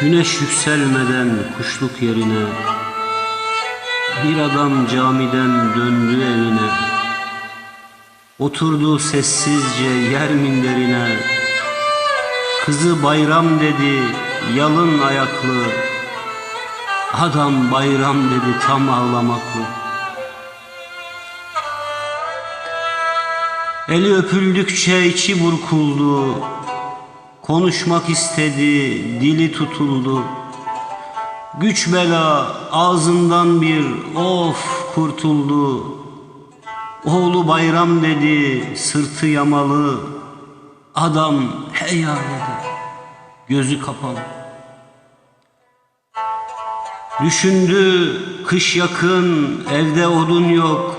Güneş yükselmeden kuşluk yerine Bir adam camiden döndü evine Oturdu sessizce yer minderine. Kızı bayram dedi yalın ayaklı. Adam bayram dedi tam ağlamaklı. Eli öpüldükçe içi burkuldu Konuşmak istedi, dili tutuldu. Güç bela ağzından bir of kurtuldu. Oğlu bayram dedi, sırtı yamalı. Adam heya dedi, gözü kapalı. Düşündü, kış yakın, evde odun yok.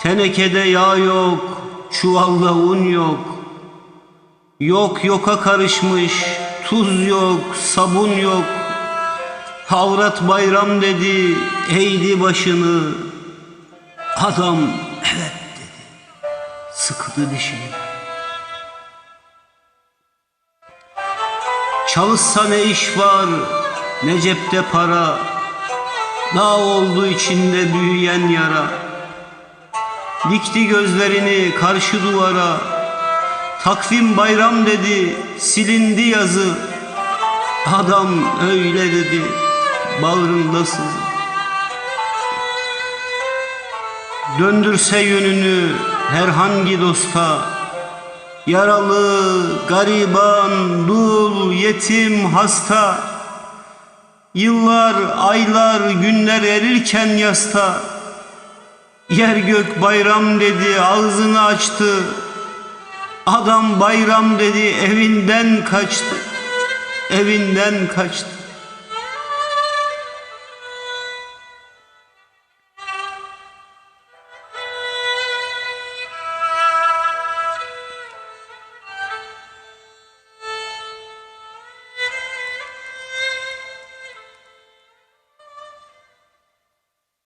Tenekede yağ yok, çuvalda un yok. Yok yoka karışmış, tuz yok, sabun yok. Havrat bayram dedi, eğdi başını. Adam evet dedi, sıktı dişini. Çalışsa ne iş var, ne cepte para. Dağ oldu içinde büyüyen yara. Dikti gözlerini karşı duvara. Takvim bayram dedi, silindi yazı. Adam öyle dedi, bağrında sızı. Döndürse yönünü herhangi dosta, Yaralı, gariban, dul, yetim, hasta, Yıllar, aylar, günler erirken yasta, Yer gök bayram dedi, ağzını açtı, Adam bayram dedi evinden kaçtı. Evinden kaçtı.